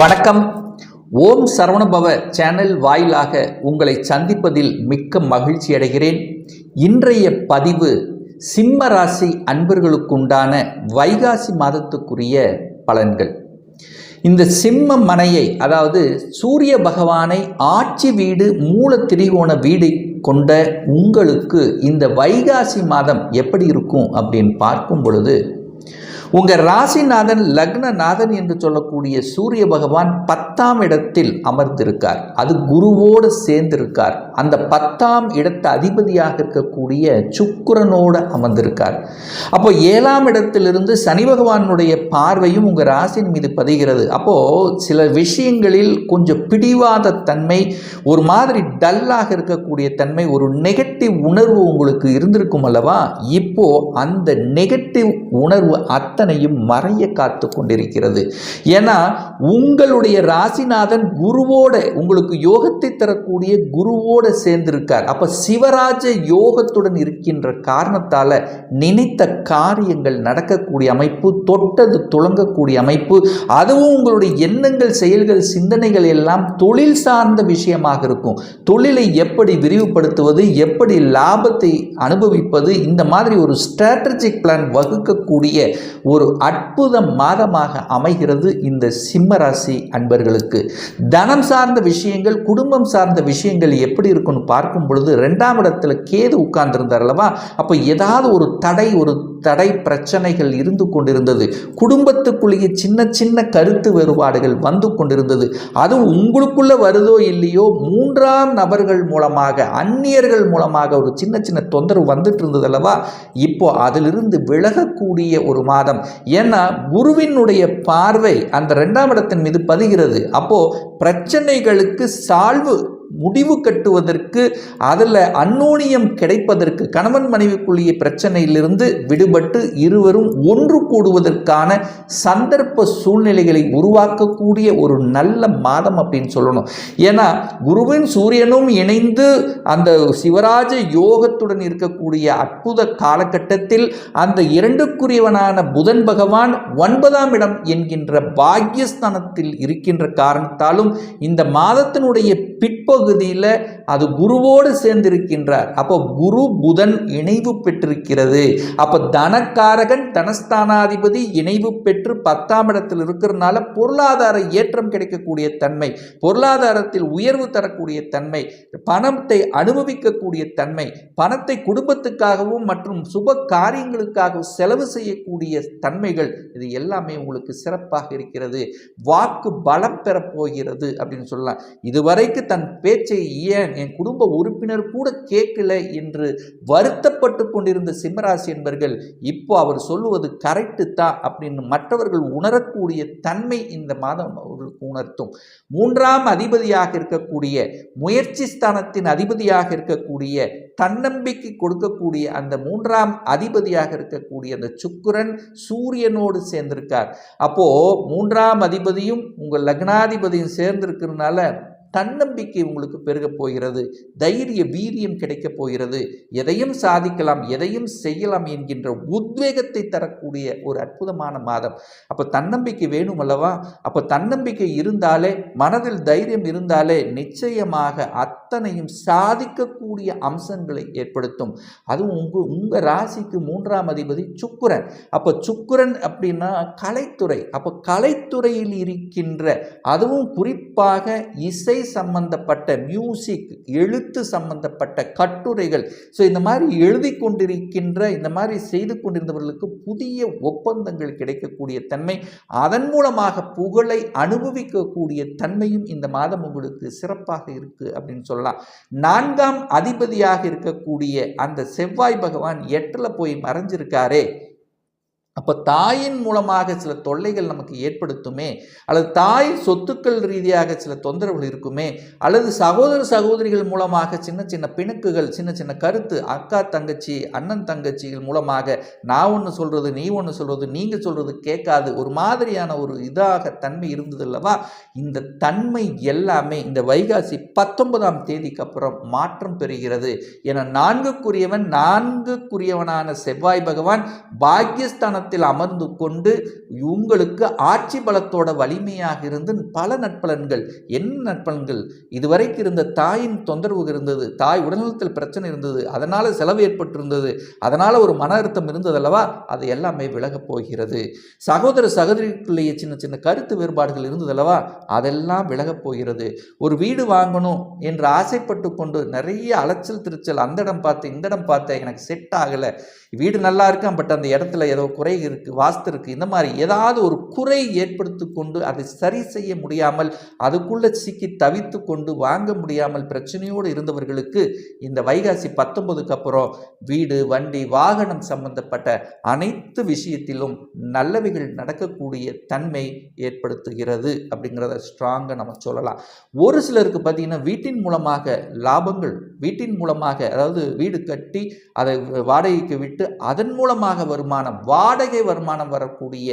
வணக்கம். ஓம் சரவணபவ சேனல் வாயிலாக உங்களை சந்திப்பதில் மிக்க மகிழ்ச்சி அடைகிறேன். இன்றைய பதிவு சிம்ம ராசி அன்பர்களுக்குண்டான வைகாசி மாதத்துக்குரிய பலன்கள். இந்த சிம்ம மனையை அதாவது சூரிய பகவானை ஆட்சி வீடு மூல திரிகோண வீடு கொண்ட உங்களுக்கு இந்த வைகாசி மாதம் எப்படி இருக்கும் அப்படின்னு பார்க்கும் பொழுது உங்கள் ராசிநாதன் லக்னநாதன் என்று சொல்லக்கூடிய சூரிய பகவான் பத்தாம் இடத்தில் அமர்ந்திருக்கார். அது குருவோடு சேர்ந்திருக்கார். அந்த பத்தாம் இடத்து அதிபதியாக இருக்கக்கூடிய சுக்கரனோடு அமர்ந்திருக்கார். அப்போ ஏழாம் இடத்திலிருந்து சனி பகவானுடைய பார்வையும் உங்கள் ராசியின் மீது பதிகிறது. அப்போது சில விஷயங்களில் கொஞ்சம் பிடிவாத தன்மை ஒரு மாதிரி டல்லாக இருக்கக்கூடிய தன்மை ஒரு நெகட்டிவ் உணர்வு உங்களுக்கு இருந்திருக்கும் அல்லவா? இப்போ அந்த நெகட்டிவ் உணர்வு அத்தனையும் மறைய காத்து கொண்டிருக்கிறது. ஏன்னா உங்களுடைய ராசிநாதன் குருவோட உங்களுக்கு யோகத்தை தரக்கூடிய குருவோட சேர்ந்திருக்கார். அப்ப சிவராஜ யோகத்துடன் இருக்கின்ற காரணத்தால நினைத்த காரியங்கள் நடக்கக்கூடிய அமைப்பு தொட்டது துளங்கக்கூடிய அமைப்பு அதுவும் உங்களுடைய எண்ணங்கள் செயல்கள் சிந்தனைகள் எல்லாம் தொழில் சார்ந்த விஷயமாக இருக்கும். தொழிலை எப்படி விரிவுபடுத்துவது எப்படி லாபத்தை அனுபவிப்பது இந்த மாதிரி ஒரு ஸ்ட்ராட்டஜிக் பிளான் வகுக்கக்கூடிய ஒரு அற்புத மாதமாக அமைகிறது இந்த சிம்மராசி அன்பர்களுக்கு. தனம் சார்ந்த விஷயங்கள் குடும்பம் சார்ந்த விஷயங்கள் எப்படி இருக்குன்னு பார்க்கும் பொழுது ரெண்டாம் இடத்துல கேது உட்கார்ந்துருந்தார் அல்லவா? அப்போ ஏதாவது ஒரு தடை ஒரு தடை பிரச்சனைகள் இருந்து கொண்டிருந்தது. குடும்பத்துக்குள்ளேயே சின்ன சின்ன கருத்து வேறுபாடுகள் வந்து கொண்டிருந்தது. அதுவும் உங்களுக்குள்ளே வருதோ இல்லையோ மூன்றாம் நபர்கள் மூலமாக அந்நியர்கள் மூலமாக ஒரு சின்ன சின்ன தொந்தரவு வந்துட்டு இருந்தது அல்லவா? இப்போ அதிலிருந்து விலகக்கூடிய ஒரு மாதம். ஏன்னா குருவினுடைய பார்வை அந்த ரெண்டாம் இடத்தின் மீது பதிகிறது. அப்போ பிரச்சனைகளுக்கு சால்வு முடிவு கட்டுவதற்கு அதில் அன்னோனியம் கிடைப்பதற்கு கணவன் மனைவிக்குள்ளிய பிரச்சனையிலிருந்து விடுபட்டு இருவரும் ஒன்று கூடுவதற்கான சந்தர்ப்ப சூழ்நிலைகளை உருவாக்கக்கூடிய ஒரு நல்ல மாதம் அப்படின்னு சொல்லணும். ஏன்னா குருவின் சூரியனும் இணைந்து அந்த சிவராஜ யோகத்துடன் இருக்கக்கூடிய அற்புத காலகட்டத்தில் அந்த இரண்டுக்குரியவனான புதன் பகவான் ஒன்பதாம் இடம் என்கின்ற பாக்யஸ்தானத்தில் இருக்கின்ற காரணத்தாலும் இந்த மாதத்தினுடைய பிற்பகுதியில் அது குருவோடு சேர்ந்திருக்கின்றார். அப்போ குரு புதன் இணைவு பெற்றிருக்கிறது. அப்போ தனக்காரகன் தனஸ்தானாதிபதி இணைவு பெற்று பத்தாம் இடத்தில் இருக்கிறதுனால பொருளாதார ஏற்றம் கிடைக்கக்கூடிய தன்மை பொருளாதாரத்தில் உயர்வு தரக்கூடிய தன்மை பணத்தை அனுபவிக்கக்கூடிய தன்மை பணத்தை குடும்பத்துக்காகவும் மற்றும் சுப காரியங்களுக்காகவும் செலவு செய்யக்கூடிய தன்மைகள் இது எல்லாமே உங்களுக்கு சிறப்பாக இருக்கிறது. வாக்கு பலம் பெறப் போகிறது அப்படின்னு சொல்லலாம். இதுவரைக்கு தன் பேச்சை ஏன் என் குடும்ப உறுப்பினர் கூட கேட்கல என்று வருத்தப்பட்டு கொண்டிருந்த சிம்மராசி என்பர்கள் இப்போ அவர் சொல்லுவது கரெக்டு தான் அப்படின்னு மற்றவர்கள் உணரக்கூடிய தன்மை இந்த மாதம் அவர்களுக்கு உணர்த்தும். மூன்றாம் அதிபதியாக இருக்கக்கூடிய முயற்சி ஸ்தானத்தின் அதிபதியாக இருக்கக்கூடிய தன்னம்பிக்கை கொடுக்கக்கூடிய அந்த மூன்றாம் அதிபதியாக இருக்கக்கூடிய அந்த சுக்கரன் சூரியனோடு சேர்ந்திருக்கார். அப்போ மூன்றாம் அதிபதியும் உங்கள் லக்னாதிபதியும் சேர்ந்திருக்கிறதுனால தன்னம்பிக்கை உங்களுக்கு பெருகப் போகிறது. தைரிய வீரியம் கிடைக்கப் போகிறது. எதையும் சாதிக்கலாம் எதையும் செய்யலாம் என்கின்ற உத்வேகத்தை தரக்கூடிய ஒரு அற்புதமான மாதம். அப்போ தன்னம்பிக்கை வேணும் அல்லவா? அப்போ தன்னம்பிக்கை இருந்தாலே மனதில் தைரியம் இருந்தாலே நிச்சயமாக அத்தனையும் சாதிக்கக்கூடிய அம்சங்களை ஏற்படுத்தும். அதுவும் உங்கள் உங்கள் ராசிக்கு மூன்றாம் அதிபதி சுக்குரன். அப்போ சுக்குரன் அப்படின்னா கலைத்துறை. அப்போ கலைத்துறையில் இருக்கின்ற அதுவும் குறிப்பாக இசை சம்பந்தப்பட்ட மியூசிக் எழுத்து சம்பந்தப்பட்ட கட்டுரைகள். ஸோ இந்த மாதிரி எழுதி கொண்டிருக்கின்ற இந்த மாதிரி செய்து கொண்டிருந்தவர்களுக்கு புதிய ஒப்பந்தங்கள் கிடைக்கக்கூடிய தன்மை அதன் மூலமாக புகழை அனுபவிக்கக்கூடிய தன்மையும் இந்த மாதம் உங்களுக்கு சிறப்பாக இருக்கு அப்படின்னு சொல்லலாம். நான்காம் அதிபதியாக இருக்கக்கூடிய அந்த செவ்வாய் பகவான் எட்டில் போய் மறைஞ்சிருக்காரே. அப்போ தாயின் மூலமாக சில தொல்லைகள் நமக்கு ஏற்படுத்துமே அல்லது தாய் சொத்துக்கள் ரீதியாக சில தொந்தரவுகள் இருக்குமே அல்லது சகோதர சகோதரிகள் மூலமாக சின்ன சின்ன பிணக்குகள் சின்ன சின்ன கருத்து அக்கா தங்கச்சி அண்ணன் தங்கச்சிகள் மூலமாக நான் ஒன்று சொல்கிறது நீ ஒன்று சொல்கிறது நீங்கள் சொல்கிறது கேட்காது ஒரு மாதிரியான ஒரு இதாக தன்மை இருந்தது அல்லவா? இந்த தன்மை எல்லாமே இந்த வைகாசி பத்தொன்பதாம் தேதிக்கு அப்புறம் மாற்றம் பெறுகிறது. என நான்குக்குரியவன் நான்குக்குரியவனான செவ்வாய் பகவான் பாக்கியஸ்தான ஸ்தானத்தில் அமர்ந்து கொண்டு உங்களுக்கு ஆட்சி பலத்தோட வலிமையாக இருந்து பல நட்பலன்கள் என்ன நட்பலன்கள் இதுவரைக்கும் இருந்த தாயின் தொந்தரவு இருந்தது தாய் உடல்நலத்தில் பிரச்சனை இருந்தது அதனால் செலவு ஏற்பட்டிருந்தது அதனால் ஒரு மன அழுத்தம் இருந்தது அல்லவா? அது எல்லாமே விலகப் போகிறது. சகோதர சகோதரிக்குள்ளேயே சின்ன சின்ன கருத்து வேறுபாடுகள் இருந்தது அல்லவா? அதெல்லாம் விலகப் போகிறது. ஒரு வீடு வாங்கணும் என்று ஆசைப்பட்டு கொண்டு நிறைய அலைச்சல் திருச்சல் அந்த இடம் பார்த்து இந்த இடம் பார்த்தேன் எனக்கு செட் ஆகலை. வீடு நல்லா இருக்கும் பட் அந்த இடத்துல ஏதோ குறை இருக்குது வாஸ்து இருக்குது இந்த மாதிரி ஏதாவது ஒரு குறை ஏற்படுத்தி கொண்டு அதை சரி செய்ய முடியாமல் அதுக்குள்ளே சிக்கி தவித்து கொண்டு வாங்க முடியாமல் பிரச்சனையோடு இருந்தவர்களுக்கு இந்த வைகாசி பத்தொன்பதுக்கு அப்புறம் வீடு வண்டி வாகனம் சம்பந்தப்பட்ட அனைத்து விஷயத்திலும் நல்லவைகள் நடக்கக்கூடிய தன்மை ஏற்படுத்துகிறது அப்படிங்கிறத ஸ்ட்ராங்காக நம்ம சொல்லலாம். ஒரு சிலருக்கு பார்த்தீங்கன்னா வீட்டின் மூலமாக லாபங்கள் வீட்டின் மூலமாக அதாவது வீடு கட்டி அதை வாடகைக்கு விட்டு அதன் மூலமாக வருமானம் வாடகை வருமானம் வரக்கூடிய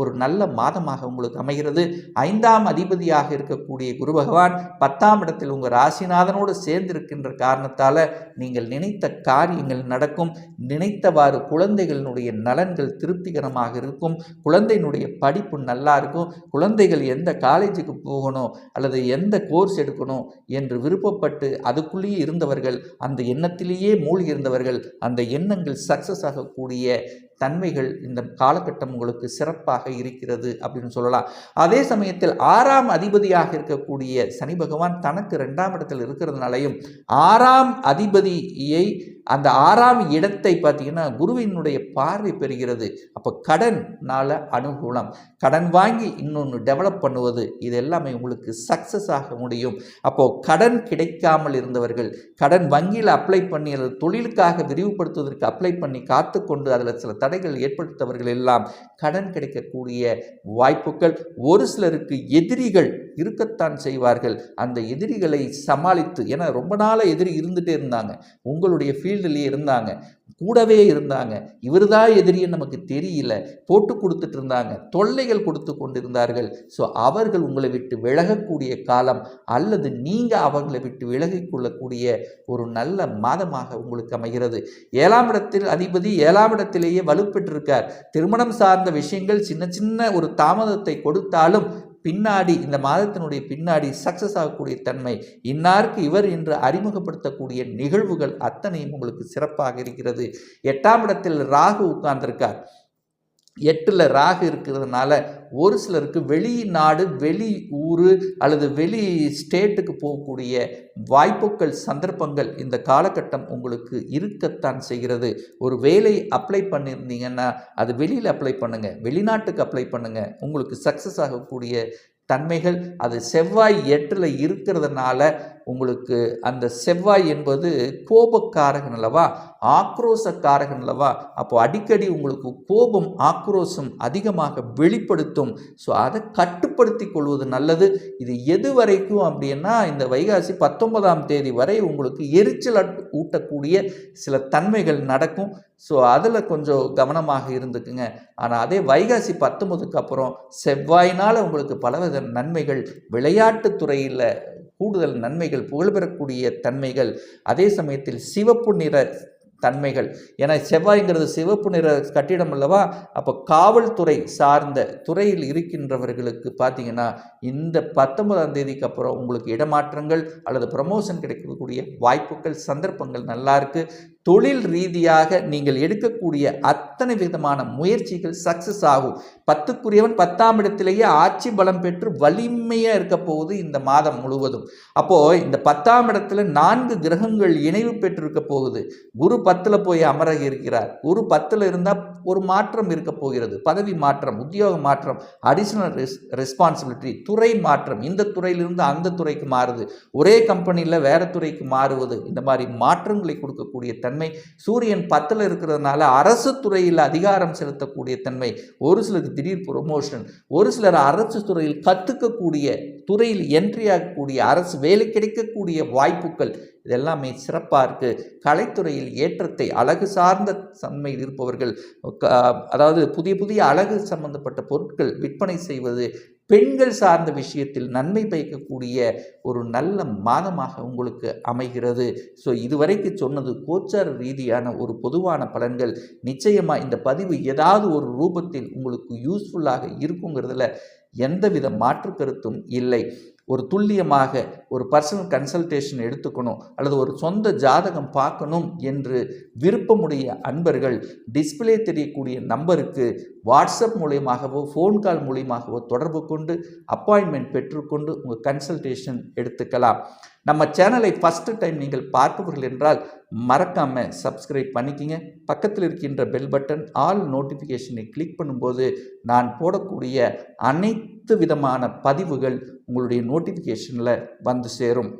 ஒரு நல்ல மாதமாக உங்களுக்கு அமைகிறது. ஐந்தாம் அதிபதியாக இருக்கக்கூடிய குரு பகவான் பத்தாம் இடத்தில் உங்கள் ராசிநாதனோடு சேர்ந்திருக்கின்ற காரணத்தால் நீங்கள் நினைத்த காரியங்கள் நடக்கும். நினைத்தவாறு குழந்தைகளினுடைய நலன்கள் திருப்திகரமாக இருக்கும். குழந்தையினுடைய படிப்பு நல்லா இருக்கும். குழந்தைகள் எந்த காலேஜுக்கு போகணும் அல்லது எந்த கோர்ஸ் எடுக்கணும் என்று விருப்பப்பட்டு அதுக்குள்ளேயே இருந்தவர்கள் அந்த எண்ணத்திலேயே மூழ்கி இருந்தவர்கள் அந்த எண்ணங்கள் சக்ஸஸ் ஆகக்கூடிய தன்மைகள் இந்த காலகட்டம் உங்களுக்கு சிறப்பாக இருக்கிறது அப்படின்னு சொல்லலாம். அதே சமயத்தில் ஆறாம் அதிபதியாக இருக்கக்கூடிய சனி பகவான் தனக்கு ரெண்டாம் இடத்தில் இருக்கிறதுனாலையும் ஆறாம் அதிபதியை அந்த ஆறாம் இடத்தை பார்த்தீங்கன்னா குருவினுடைய பார்வை பெறுகிறது. அப்போ கடன்னால அனுகூலம். கடன் வாங்கி இன்னொன்று டெவலப் பண்ணுவது இது எல்லாமே உங்களுக்கு சக்ஸஸ் ஆக முடியும். அப்போது கடன் கிடைக்காமல் இருந்தவர்கள் கடன் வங்கியில் அப்ளை பண்ணி அல்லது தொழிலுக்காக விரிவுபடுத்துவதற்கு அப்ளை பண்ணி காத்து கொண்டு அதில் சில தடைகள் ஏற்படுத்தவர்கள் எல்லாம் கடன் கிடைக்கக்கூடிய வாய்ப்புகள். ஒரு சிலருக்கு எதிரிகள் இருக்கத்தான் செய்வார்கள். அந்த எதிரிகளை சமாளித்து ஏன்னா ரொம்ப நாளாக எதிரி இருந்துகிட்டே இருந்தாங்க. உங்களுடைய ஃபீல் ஃபீல்டுலேயே இருந்தாங்க. கூடவே இருந்தாங்க. இவர் தான் எதிரின்னு நமக்கு தெரியல. போட்டு கொடுத்துட்டு இருந்தாங்க. தொல்லைகள் கொடுத்து கொண்டிருந்தார்கள். ஸோ அவர்கள் உங்களை விட்டு விலகக்கூடிய காலம் அல்லது நீங்கள் அவர்களை விட்டு விலகிக் கொள்ளக்கூடிய ஒரு நல்ல மாதமாக உங்களுக்கு அமைகிறது. ஏழாம் இடத்தில் அதிபதி ஏழாம் இடத்திலேயே வலுப்பெற்றிருக்கார். திருமணம் சார்ந்த விஷயங்கள் சின்ன சின்ன ஒரு தாமதத்தை கொடுத்தாலும் பின்னாடி இந்த மாதத்தினுடைய பின்னாடி சக்ஸஸ் ஆகக்கூடிய தன்மை இன்னாருக்கு இவர் என்று அறிமுகப்படுத்தக்கூடிய நிகழ்வுகள் அத்தனையும் உங்களுக்கு சிறப்பாக இருக்கிறது. எட்டாம் இடத்தில் ராகு உட்கார்ந்திருக்கார். எட்டில் ராகு இருக்கிறதுனால ஒரு சிலருக்கு வெளிநாடு வெளி ஊர் அல்லது வெளி ஸ்டேட்டுக்கு போகக்கூடிய வாய்ப்புகள் சந்தர்ப்பங்கள் இந்த காலகட்டம் உங்களுக்கு இருக்கத்தான் செய்கிறது. ஒரு வேலை அப்ளை பண்ணியிருந்தீங்கன்னா அது வெளியில் அப்ளை பண்ணுங்கள் வெளிநாட்டுக்கு அப்ளை பண்ணுங்கள் உங்களுக்கு சக்ஸஸ் ஆகக்கூடிய தன்மைகள் அது செவ்வாய் எட்டில் இருக்கிறதுனால உங்களுக்கு அந்த செவ்வாய் என்பது கோபக்காரகன் அல்லவா? ஆக்ரோசக்காரகன் அல்லவா? அப்போ அடிக்கடி உங்களுக்கு கோபம் ஆக்ரோஷம் அதிகமாக வெளிப்படுத்தும். ஸோ அதை கட்டுப்படுத்தி கொள்வது நல்லது. இது எது வரைக்கும் அப்படின்னா இந்த வைகாசி பத்தொன்பதாம் தேதி வரை உங்களுக்கு எரிச்சல் அட்- ஊட்டக்கூடிய சில தன்மைகள் நடக்கும். ஸோ அதில் கொஞ்சம் கவனமாக இருந்துக்குங்க. ஆனால் அதே வைகாசி பத்தொம்பதுக்கு அப்புறம் செவ்வாயினால் உங்களுக்கு பலவித நன்மைகள். விளையாட்டு துறையில் கூடுதல் நன்மைகள் புகழ்பெறக்கூடிய தன்மைகள் அதே சமயத்தில் சிவப்பு நிற தன்மைகள். ஏன்னா செவ்வாய்ங்கிறது சிவப்பு நிற கட்டிடம் அல்லவா? அப்போ காவல்துறை சார்ந்த துறையில் இருக்கின்றவர்களுக்கு பார்த்தீங்கன்னா இந்த பத்தொன்பதாம் தேதிக்கு அப்புறம் உங்களுக்கு இடமாற்றங்கள் அல்லது ப்ரமோஷன் கிடைக்கக்கூடிய வாய்ப்புகள் சந்தர்ப்பங்கள் நல்லாயிருக்கு தொழில் ரீதியாக நீங்கள் எடுக்கக்கூடிய அத்தனை விதமான முயற்சிகள் சக்சஸ் ஆகும். பத்துக்குரியவன் பத்தாம் இடத்திலேயே ஆட்சி பலம் பெற்று வலிமையாக இருக்க போகுது இந்த மாதம் முழுவதும். அப்போது இந்த பத்தாம் இடத்துல நான்கு கிரகங்கள் இணைவு பெற்றிருக்க போகுது. குரு பத்தில் போய் அமர இருக்கிறார். குரு பத்தில் இருந்தால் ஒரு மாற்றம் இருக்க போகிறது. பதவி மாற்றம் உத்தியோக மாற்றம் அடிஷனல் ரெஸ் ரெஸ்பான்சிபிலிட்டி துறை மாற்றம். இந்த துறையிலிருந்து அந்த துறைக்கு மாறுது. ஒரே கம்பெனியில் வேறு துறைக்கு மாறுவது. இந்த மாதிரி மாற்றங்களை கொடுக்கக்கூடிய தன்மை. சூரியன் பத்தில் இருக்கிறதுனால அரசு துறையில் அதிகாரம் செலுத்தக்கூடிய தன்மை. ஒரு சிலருக்கு திடீர் ப்ரொமோஷன் ஒரு சிலர் அரசு துறையில் கற்றுக்கக்கூடிய துறையில் என்ட்ரி ஆகக்கூடிய அரசு வேலை கிடைக்கக்கூடிய வாய்ப்புகள். இதெல்லாமே சிறப்பாக இருக்குது கலைத்துறையில் ஏற்றத்தை அழகு சார்ந்த தன்மையில் இருப்பவர்கள் அதாவது புதிய புதிய அழகு சம்பந்தப்பட்ட பொருட்கள் விற்பனை செய்வது பெண்கள் சார்ந்த விஷயத்தில் நன்மை பயக்கக்கூடிய ஒரு நல்ல மாதமாக உங்களுக்கு அமைகிறது. ஸோ இதுவரைக்கும் சொன்னது கோச்சார ரீதியான ஒரு பொதுவான பலன்கள். நிச்சயமாக இந்த பதிவு ஏதாவது ஒரு ரூபத்தில் உங்களுக்கு யூஸ்ஃபுல்லாக இருக்குங்கிறதுல எந்தவித மாற்று கருத்தும் இல்லை. ஒரு துல்லியமாக ஒரு பர்சனல் கன்சல்டேஷன் எடுத்துக்கணும் அல்லது ஒரு சொந்த ஜாதகம் பார்க்கணும் என்று விருப்பமுடைய அன்பர்கள் டிஸ்பிளே தெரியக்கூடிய நம்பருக்கு வாட்ஸ்அப் மூலியமாகவோ ஃபோன் கால் மூலியமாகவோ தொடர்பு கொண்டு அப்பாயின்மெண்ட் பெற்றுக்கொண்டு உங்கள் கன்சல்டேஷன் எடுத்துக்கலாம். நம்ம சேனலை ஃபஸ்ட்டு டைம் நீங்கள் பார்ப்பவர்கள் என்றால் மறக்காமல் சப்ஸ்கிரைப் பண்ணிக்கிங்க. பக்கத்தில் இருக்கின்ற பெல் பட்டன் ஆல் நோட்டிஃபிகேஷனை கிளிக் பண்ணும்போது நான் போடக்கூடிய அனைத்து விதமான பதிவுகள் உங்களுடைய நோட்டிஃபிகேஷனில் வந்து சேரும்.